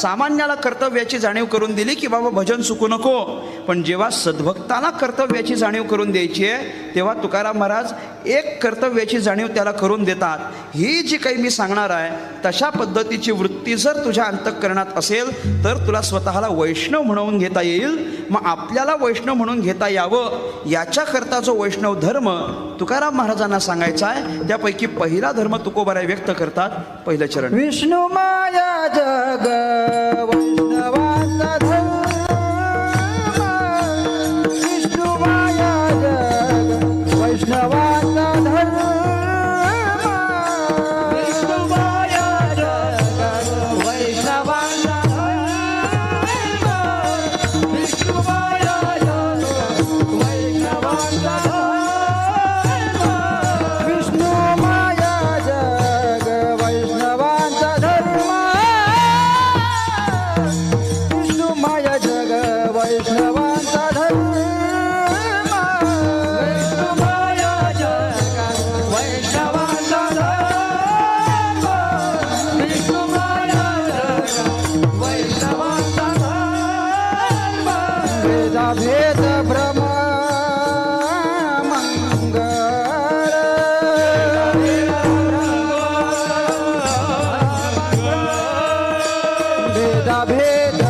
सामान्याला कर्तव्याची जाणीव करून दिली की बाबा भजन चुकू नको. पण जेव्हा सद्भक्ताला कर्तव्याची जाणीव करून द्यायची आहे तेव्हा तुकाराम महाराज एक कर्तव्याची जाणीव त्याला करून देतात. ही जी काही मी सांगणार आहे तशा पद्धतीची वृत्ती जर तुझ्या अंतःकरणात असेल तर तुला स्वतःला वैष्णव म्हणवून घेता येईल. मग आपल्याला वैष्णव म्हणून घेता यावं याच्याकरता जो वैष्णव धर्म तुकाराम महाराजांना सांगायचा आहे. त्यापैकी पहिला धर्म तुकोबाराय व्यक्त करतात पहिलं चरण. विष्णू माया जग माया जग वैष्णवांचा धर्म. माया जग वैष्णवांचा धर्म. विष्णू माया जग वैष्णवांचा धर्म. भेद भ्रम भेद